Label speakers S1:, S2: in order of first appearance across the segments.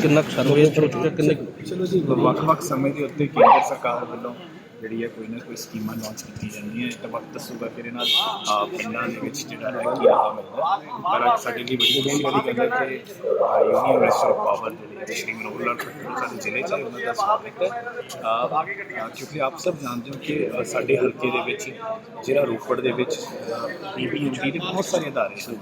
S1: ਕਿੰਨਾ ਕੁ ਸਰਵੇ ਹੋ ਚੁੱਕਾ ਕਿੰਨੇ
S2: ਚਲੋ ਜੀ, ਵੱਖ-ਵੱਖ ਸਮੇਂ ਦੇ ਉੱਤੇ ਕੇਂਦਰ ਸਰਕਾਰ ਵੱਲੋਂ ਜਿਹੜੀ ਹੈ ਕੋਈ ਨਾ ਕੋਈ ਸਕੀਮਾਂ ਲਾਂਚ ਕੀਤੀ ਜਾਂਦੀਆਂ। ਹੈ ਤਾਂ ਵਕਤ ਦੱਸੂਗਾ ਫਿਰ ਇਹਨਾਂ ਪਿੰਡਾਂ ਦੇ ਵਿੱਚ ਜਿਹੜਾ ਹੈ ਕੀ ਲਾਭ ਮਿਲਦਾ। ਪਰ ਸਾਡੇ ਲਈ ਬੜੀ ਖੁਸ਼ੀ ਵਾਲੀ ਗੱਲ ਹੈ ਕਿ ਯੂਨੀਅਨ ਮਿਨਿਸਟਰ ਪਾਵਰ ਜਿਹੜੇ ਸ਼੍ਰੀ ਮਨੋਹਰ ਲਾਲ ਖੱਟਰ ਸਾਡੇ ਜ਼ਿਲ੍ਹੇ 'ਚ ਉਹਨਾਂ ਦਾ ਸਵਾਗਤ ਹੈ। ਕਿਉਂਕਿ ਆਪ ਸਭ ਜਾਣਦੇ ਹੋ ਕਿ ਸਾਡੇ ਹਲਕੇ ਦੇ ਵਿੱਚ, ਜਿਹੜਾ ਰੋਪੜ ਦੇ ਵਿੱਚ ਬੀਬੀਐਮਬੀ ਦੇ ਬਹੁਤ ਸਾਰੇ ਅਦਾਰੇ ਹਨ।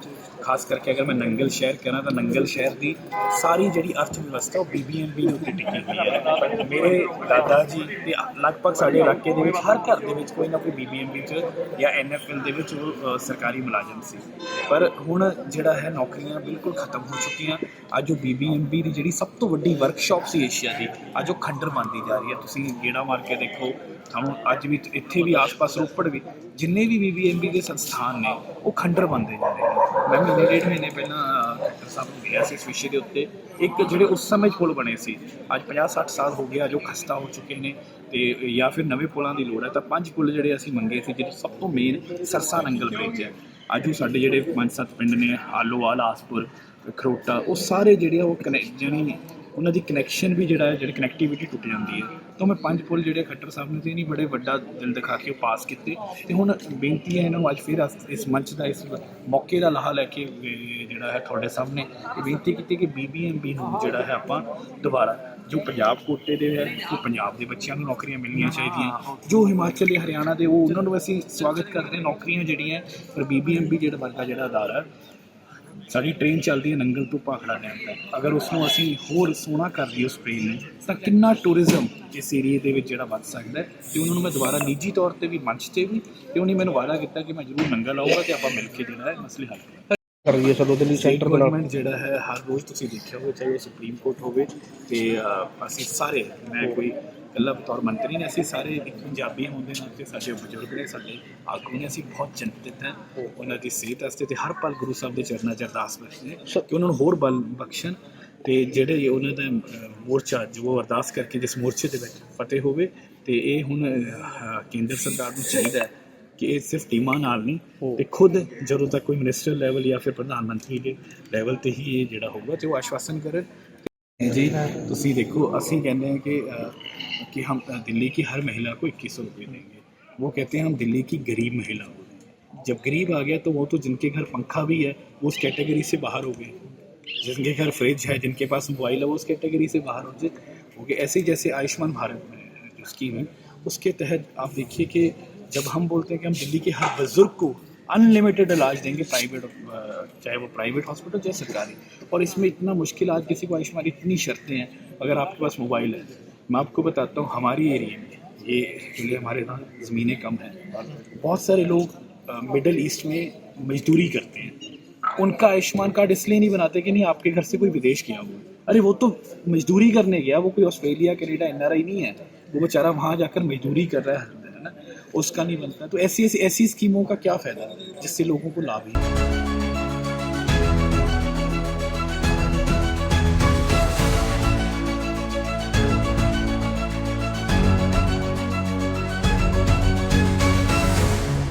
S2: ਖਾਸ ਕਰਕੇ ਅਗਰ ਮੈਂ ਨੰਗਲ ਸ਼ਹਿਰ ਕਰਾਂ ਤਾਂ ਨੰਗਲ ਸ਼ਹਿਰ ਦੀ ਸਾਰੀ ਜਿਹੜੀ ਅਰਥ ਵਿਵਸਥਾ ਉਹ ਬੀਬੀਐਮਬੀ ਦੇ ਉੱਤੇ ਟਿਕੀ ਹੋਈ ਹੈ। ਮੇਰੇ ਦਾਦਾ ਜੀ ਤੇ ਲਗਭਗ ਸਾਡੇ ਇਲਾਕੇ ਦੇ ਵਿੱਚ, ਹਰ ਘਰ ਦੇ ਵਿੱਚ ਕੋਈ ਨਾ ਕੋਈ ਬੀਬੀਐਮਬੀ ਚ ਜਾਂ ਐਨਐਫਐਲ ਦੇ ਵਿੱਚ ਉਹ ਸਰਕਾਰੀ ਮੁਲਾਜ਼ਮ ਸੀ। ਪਰ ਹੁਣ ਜਿਹੜਾ ਹੈ ਨੌਕਰੀਆਂ ਬਿਲਕੁਲ ਖਤਮ ਹੋ ਚੁੱਕੀਆਂ। ਅੱਜ ਉਹ ਬੀਬੀਐਮਬੀ ਦੀ ਜਿਹੜੀ ਸਭ ਤੋਂ ਵੱਡੀ ਵਰਕਸ਼ਾਪ ਸੀ ਏਸ਼ੀਆ ਦੀ, ਅੱਜ ਉਹ ਖੰਡਰ ਬਣਦੀ ਜਾ ਰਹੀ ਹੈ। ਤੁਸੀਂ ਗੇੜਾ ਮਾਰ ਕੇ ਦੇਖੋ ਤੁਹਾਨੂੰ ਅੱਜ ਵੀ ਇੱਥੇ ਵੀ ਆਸ-ਪਾਸ ਰੋਪੜ ਵੀ ਜਿੰਨੇ ਵੀ ਬੀਬੀਐਮਬੀ ਦੇ ਸੰਸਥਾਨ ਨੇ, ਉਹ ਖੰਡਰ ਬਣਦੇ ਜਾ ਰਹੇ ਨੇ। ਮੈਂ ਮਹੀਨੇ ਡੇਢ ਮਹੀਨੇ ਪਹਿਲਾਂ ਅ, ਡਾਕਟਰ ਸਾਹਿਬ ਨੂੰ ਗਿਆ ਸੀ ਇਸ ਵਿਸ਼ੇ ਦੇ ਉੱਤੇ। ਇੱਕ ਜਿਹੜੇ ਉਸ ਸਮੇਂ ਪੁਲ ਬਣੇ ਸੀ ਅੱਜ 50-60 ਸਾਲ ਹੋ ਗਿਆ ਜੋ ਖਸਤਾ ਹੋ ਚੁੱਕੇ ਨੇ ਤੇ ਜਾਂ ਫਿਰ ਨਵੇਂ ਪੁਲਾਂ ਦੀ ਲੋੜ ਹੈ ਤਾਂ ਪੰਜ ਪੁਲ ਜਿਹੜੇ ਅਸੀਂ ਮੰਗੇ ਸੀ ਜਿਹੜੇ ਸਭ ਤੋਂ ਮੇਨ ਸਰਸਾ ਨੰਗਲ ਬ੍ਰਿਜ ਹੈ। ਅੱਜ ਉਹ ਸਾਡੇ ਜਿਹੜੇ ਪੰਜ ਸੱਤ ਪਿੰਡ ਨੇ ਹਾਲੋਵਾਲ ਆਸਪੁਰ ਖਰੋਟਾ ਉਹ ਸਾਰੇ ਜਿਹੜੇ ਆ ਉਹ ਕਨੈਕਟ ਜਾਣੀ ਨੇ। ਉਹਨਾਂ ਦੀ ਕਨੈਕਸ਼ਨ ਵੀ ਜਿਹੜਾ ਹੈ, ਜਿਹੜੀ ਕਨੈਕਟੀਵਿਟੀ ਟੁੱਟ ਜਾਂਦੀ ਹੈ। ਤਾਂ ਮੈਂ ਪੰਜ ਪੁਲ ਜਿਹੜੇ ਖੱਟਰ ਸਾਹਿਬ ਨੇ ਤੇ ਨਹੀਂ, ਬੜੇ ਵੱਡਾ ਦਿਲ ਦਿਖਾ ਕੇ ਉਹ ਪਾਸ ਕੀਤੇ। ਤੇ ਹੁਣ ਬੇਨਤੀ ਹੈ ਇਹਨਾਂ ਨੂੰ ਅੱਜ ਫਿਰ ਇਸ- ਇਸ ਮੰਚ ਦਾ, ਇਸ ਮੌਕੇ ਦਾ ਲਾਹਾ ਲੈ ਕੇ ਜਿਹੜਾ ਹੈ ਤੁਹਾਡੇ ਸਾਹਮਣੇ ਇਹ ਬੇਨਤੀ ਕੀਤੀ ਕਿ ਬੀਬੀਐਮਬੀ ਨੂੰ ਜਿਹੜਾ ਹੈ ਆਪਾਂ ਦੁਬਾਰਾ, ਜੋ ਪੰਜਾਬ ਕੋਟੇ ਦੇ ਹੈ, ਜੋ ਪੰਜਾਬ ਦੇ ਬੱਚਿਆਂ ਨੂੰ ਨੌਕਰੀਆਂ ਮਿਲਣੀਆਂ ਚਾਹੀਦੀਆਂ। ਜੋ ਹਿਮਾਚਲ ਜਾਂ ਹਰਿਆਣਾ ਦੇ, ਉਹ ਉਹਨਾਂ ਨੂੰ ਅਸੀਂ ਸਵਾਗਤ ਕਰਦੇ ਹਾਂ। ਨੌਕਰੀਆਂ ਜਿਹੜੀਆਂ, ਪਰ ਬੀਬੀਐਮਬੀ ਜਿਹੜਾ ਵਰਗਾ ਜਿਹੜਾ ਅਦਾਰਾ ਸਾਡੀ ਟ੍ਰੇਨ ਚੱਲਦੀ ਹੈ ਨੰਗਲ ਤੋਂ ਭਾਖੜਾ ਡੈਮ ਤੱਕ। ਅਗਰ ਉਸ ਨੂੰ ਅਸੀਂ ਹੋਰ ਸੋਹਣਾ ਕਰ ਦਈਏ ਉਸ ਟ੍ਰੇਨ ਨੂੰ ਤਾਂ ਕਿੰਨਾ ਟੂਰਿਜ਼ਮ ਇਸ ਏਰੀਏ ਦੇ ਵਿੱਚ ਜਿਹੜਾ ਵੱਧ ਸਕਦਾ ਹੈ। ਤੇ ਉਹਨਾਂ ਨੂੰ ਮੈਂ ਦੁਬਾਰਾ ਨਿੱਜੀ ਤੌਰ ਤੇ ਵੀ ਮੰਚ ਤੇ ਵੀ ਤੇ ਉਹਨੇ ਮੈਨੂੰ ਵਾਅਦਾ ਕੀਤਾ ਕਿ ਮੈਂ ਜ਼ਰੂਰ ਨੰਗਲ ਆਊਂਗਾ ਤੇ ਆਪਾਂ ਮਿਲ ਕੇ ਜਿਹੜਾ ਹੈ ਮਸਲੇ ਹੱਲ ਕਰਾਂਗੇ।
S1: ਕਰ ਰਹੀ ਹੈ ਚਲੋ ਉਹਦੇ ਲਈ ਸੈਂਟਰ
S2: ਗਵਰਨਮੈਂਟ ਜਿਹੜਾ ਹੈ ਹਰ ਰੋਜ਼ ਤੁਸੀਂ ਦੇਖਿਆ ਹੋਵੇ ਚਾਹੇ ਸੁਪਰੀਮ ਕੋਰਟ ਹੋਵੇ ਤੇ ਅਸੀਂ ਸਾਰੇ ਮੈਂ ਕੋਈ ਇਕੱਲਾ ਬਤੌਰ ਮੰਤਰੀ ਨੇ ਅਸੀਂ ਸਾਰੇ ਇੱਕ ਪੰਜਾਬੀ ਹੋਣ ਦੇ ਨਾਤੇ ਸਾਡੇ ਬਜ਼ੁਰਗ ਨੇ, ਸਾਡੇ ਆਗੂ ਨੇ, ਅਸੀਂ ਬਹੁਤ ਚਿੰਤਿਤ ਹਾਂ। ਉਹਨਾਂ ਦੀ ਸਿਹਤ ਵਾਸਤੇ ਤੇ ਹਰ ਪਲ ਗੁਰੂ ਸਾਹਿਬ ਦੇ ਚਰਨਾਂ 'ਚ ਅਰਦਾਸ ਬਖਸ਼ਦੇ ਕਿ ਉਹਨਾਂ ਨੂੰ ਹੋਰ ਬਲ ਬਖਸ਼ਣ ਤੇ ਜਿਹੜੇ ਉਹਨਾਂ ਦਾ ਮੋਰਚਾ ਜੋ ਅਰਦਾਸ ਕਰਕੇ ਜਿਸ ਮੋਰਚੇ ਦੇ ਵਿੱਚ ਫਤਿਹ ਹੋਵੇ ਤੇ ਇਹ ਹੁਣ ਕੇਂਦਰ ਸਰਕਾਰ ਨੂੰ ਚਾਹੀਦਾ ਹੈ ਕਿ ਇਹ ਸਿਰਫ ਟੀਮਾਂ ਨਾਲ ਨਹੀਂ, ਤੇ ਖੁਦ ਜਦੋਂ ਤੱਕ ਕੋਈ ਮਿਨਿਸਟਰ ਲੈਵਲ ਜਾਂ ਫਿਰ ਪ੍ਰਧਾਨ ਮੰਤਰੀ ਦੇ ਲੈਵਲ ਤੇ ਹੀ ਇਹ ਜਿਹੜਾ ਹੋਊਗਾ ਤੇ ਉਹ ਆਸ਼ਵਾਸਨ ਕਰਨ। ਤੇ ਜੀ, ਤੁਸੀਂ ਦੇਖੋ, ਅਸੀਂ ਕਹਿੰਦੇ ਹਾਂ ਕਿ कि हम दिल्ली की हर महिला को इक्कीस सौ रुपये देंगे। वो कहते हैं, हम दिल्ली की गरीब महिला हो जब गरीब आ गया तो वो तो जिनके घर पंखा भी है, वो उस कैटेगरी से बाहर हो गए। जिनके घर फ्रिज है, जिनके पास मोबाइल है, वो उस कैटेगरी से बाहर हो गए। हो गए। ऐसे जैसे आयुष्मान भारत में जो स्कीम है, उसके तहत आप देखिए कि जब हम बोलते हैं कि हम दिल्ली के हर बुज़ुर्ग को अनलिमिटेड इलाज देंगे, प्राइवेट चाहे वो प्राइवेट हॉस्पिटल चाहे सरकारी, और इसमें इतना मुश्किल, आज किसी को आयुष्मान इतनी शर्तें हैं, अगर आपके पास मोबाइल है मैं आपको बताता हूँ, हमारी एरिया में, ये एक्चुअली हमारे यहाँ ज़मीनें कम हैं बहुत सारे लोग मिडल ईस्ट में मजदूरी करते हैं। उनका आयुष्मान कार्ड इसलिए नहीं बनाते कि नहीं, आपके घर से कोई विदेश गया हुआ अरे, वो तो मजदूरी करने गया, वो कोई ऑस्ट्रेलिया कनेडा एन नहीं है। वो बेचारा वहाँ जाकर मजदूरी कर रहा है ना? उसका नहीं बनता। तो ऐसी ऐसी ऐसी स्कीमों का क्या फ़ायदा, जिससे लोगों को लाभ ही।